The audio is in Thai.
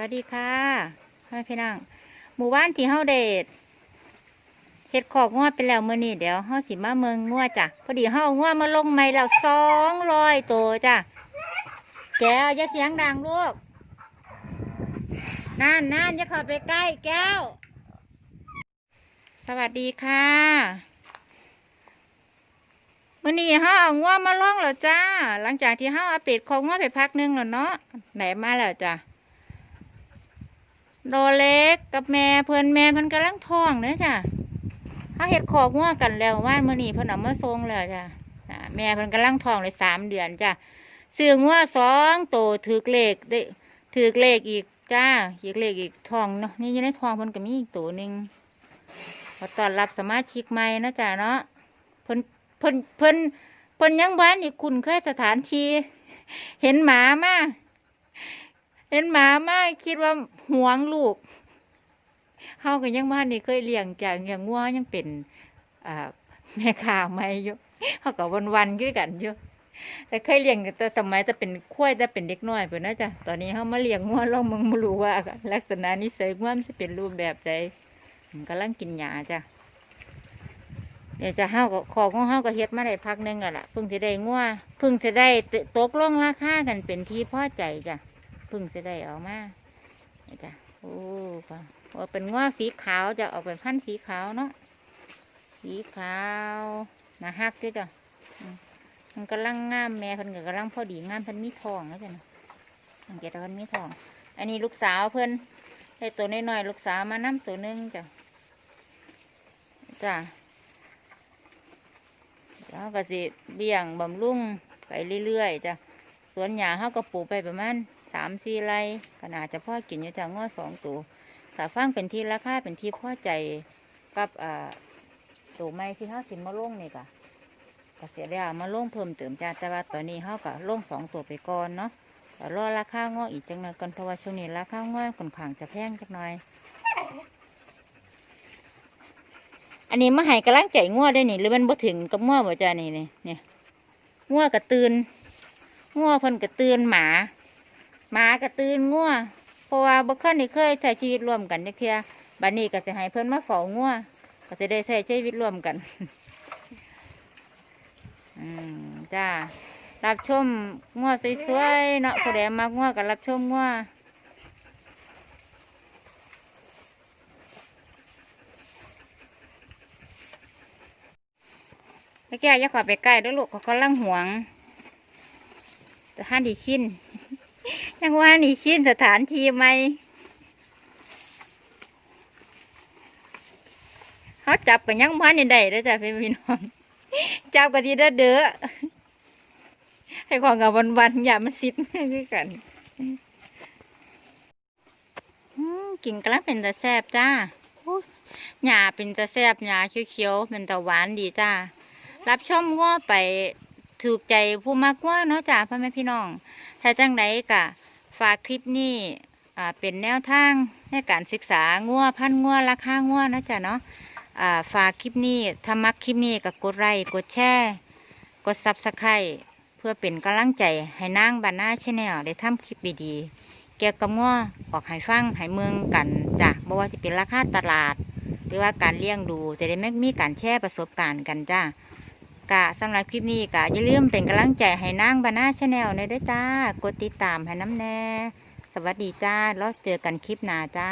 วัสดีค่ะพ่อแม่พี่น้องหมู่บ้านที่เฮาเดทเฮ็ดขอกงวดไปแล้วเมื้อนี้เดี๋ยวเฮาสิมาเมืองงวดจ้ะพอดีเฮาองวดมาลงใหม่แล้วสองร้อยตัวจ้ะแก้วอย่าเสียงดังลูกนั่นนั่นอย่าเข้าไปใกล้แก้ว สวัสดีค่ะมื้อนี้เฮาเอางวดมาลงแล้วจ้า หลังจากที่เฮาเอาเป็ดของงวดไปพักหนึงแล้วเนาะไหนมาแล้วจ้ะ โดเล็กกับแม่เพื่อนแม่เพิ่อนกำลังท้องเด้อจ้ะเขาเห็ดขอกงัวกันแล้วว่านมื้อนี้เพิ่อนเอามาส่งแล้วจ้ะแม่เพิ่อนกำลังท้องเลยสามเดือนจ้ะซื้องัวสองโตถือเลขได้ถือเลขอีกจ้าอีกเลขอีกท้องเนาะนี่อยู่ในท้องเพิ่นก็มีอีกตัวหนึ่งขอต้อนรับสมาชิกใหม่นะจ้ะเนาะเพิ่นเพิ่นเพิ่นเพิ่นยังบ้านอีกคุณเคยสถานที่เห็นหมามา เห็นหมามาคิดว่าหวงลูกเฮาก็ยังบ้านนี่เคยเลี้ยงจากเลี้ยงงัวยังเป็นอแม่ค้าไม่อยู่เฮาก็วันๆคือกันอยู่แต่เคยเลี้ยงแต่สมัยจะเป็นควายแต่เป็นเด็กน้อยเพิ่นะจ๊ะตอนนี้เฮามาเลี้ยงงัวลองมึงบ่รู้ว่า ลักษณะนิสัยงัวมันสิเป็นรูปแบบใดมันกำลังกินหญ้าจ้ะเดี๋ยวจะเฮาก็ขอกของเฮาก็เฮ็ดมาได้พักนึงอะล่ะเพิ่งสิได้งัวเพิ่งสิได้ตกลงราคากันเป็นที่พอใจจ้ะ พึ่งจะได้ออกมาจ้ะโอ้ค่ะว่าเป็นง้อสีขาวจะออกเป็นพันธุ์สีขาวเนาะสีขาวนะฮักด้วยจ้ะมันกำลังงามแม่เพิ่นก็กำลังพอดีงามเพิ่นมีทองแล้วจ้ะนะสังเกตว่าเพิ่นมีทอง อันนี้ลูกสาวเพิ่นให้ตัวน้อยๆลูกสาวมานํตัวหนึงจ้ะจ้ะแล้วก็สิเบี่ยงบำรุงไปเรื่อยๆจ้ะสวนหญ้าเขาก็ปลูกไปประมาณามสี่ไร่ขนาดจะพ่อกินอยู่จากง้อสองตัวถ้าฟังเป็นที่ราคาเป็นที่พอใจกับอ่าตัวไม้ที่เขาสิมาลงนี่กะก็เสียแล้วมาล่งเพิ่มเติมจ้าแต่ว่าตอนนี้เขาก็ลงสองตัวไปก่อนเนาะแต่รอราคาง้ออีกจังหน่อยก่อนเพราะว่าช่วงนี้ราคาง้อค่อนข้างจะแพงจักหน่อย อันนี้มาให้กำลังใจง้อได้นี่ หรือมันบ่ถึงกับง้อบ่จ้านี่นี่เนี่ยง้อกระตือนงัวเพิ่นกระตือนหมา หมากระตือนงัวเพราะว่าบ่เคยนี่เคยใช้ชีวิตร่วมกันจักเทียบัดนี้ก็สิให้เพิ่นมาเฝ้างัวก็จะได้ใช้ชีวิตร่วมกัน อืมจ้ารับชมงัวสวยๆเนาะผู้ใดมักงัวก็รับชมงัวแล้วแกอย่าขอไปใกล้ด้วยลูกเขากำลังหวงสถานที่ชิน ยังว่านี่ชินสถานที่ไหมเขาจับกันยังพันในใดแล้วจ้ะพี่พี่น้องจับกันทีเด้อเด้อให้ของกับวันวันๆอย่ามันซิดคือกันกินกำลังเป็นตาแซบจ้าหญ้าเป็นตาแซบหญ้าเขียวๆเป็นตาหวานดีจ้า รับชมง้อไปถูกใจผู้มักว่าเนาะจ้าพ่อแม่พี่น้องถ้าจังไดกะ ฝากคลิปนี้อ่เป็นแนวทางในการศึกษางัวพันงัวราคางัวนะจ้ะเนาะอ่าฝากคลิปนี้ถ้ามักคลิปนี้ก็กดไลค์กดแชร์กดซับสไครต์เพื่อเป็นกำลังใจให้นางบานหน้าชแนลได้ทำคลิปดีๆเกี่ยวกับงัวออกให้ฟังให้เมืองกันจ้ะบ่ว่าจะเป็นราคาตลาด หรือว่าการเลี้ยงดูจะได้ไม่มีการแชร์ประสบการณ์กันจ้า กะสำหรับคลิปนี้กะอย่าลืมเป็นกำลังใจให้นางบานาชาแนลในด้วยจ้ากดติดตามให้น้ำแน่ สวัสดีจ้าแล้วเจอกันคลิปหน้าจ้า